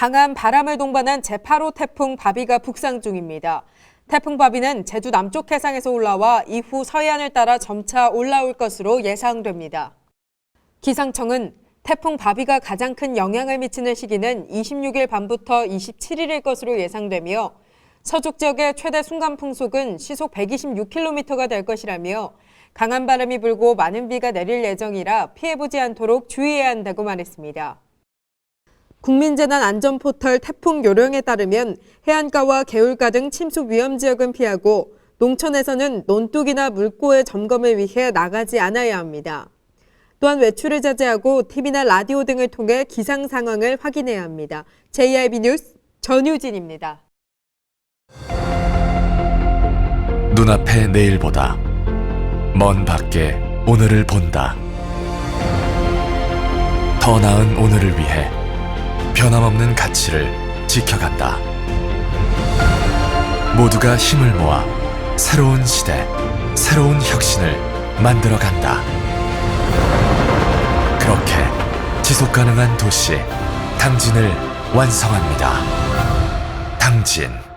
강한 바람을 동반한 제8호 태풍 바비가 북상 중입니다. 태풍 바비는 제주 남쪽 해상에서 올라와 이후 서해안을 따라 점차 올라올 것으로 예상됩니다. 기상청은 태풍 바비가 가장 큰 영향을 미치는 시기는 26일 밤부터 27일일 것으로 예상되며 서쪽 지역의 최대 순간 풍속은 시속 126km가 될 것이라며 강한 바람이 불고 많은 비가 내릴 예정이라 피해 보지 않도록 주의해야 한다고 말했습니다. 국민재난 안전포털 태풍 요령에 따르면 해안가와 개울가 등 침수 위험 지역은 피하고 농촌에서는 논둑이나 물고의 점검을 위해 나가지 않아야 합니다. 또한 외출을 자제하고 TV나 라디오 등을 통해 기상 상황을 확인해야 합니다. JIB 뉴스 전유진입니다. 눈앞의 내일보다 먼 밖에 오늘을 본다. 더 나은 오늘을 위해 변함없는 가치를 지켜간다. 모두가 힘을 모아 새로운 시대, 새로운 혁신을 만들어간다. 그렇게 지속 가능한 도시, 당진을 완성합니다. 당진.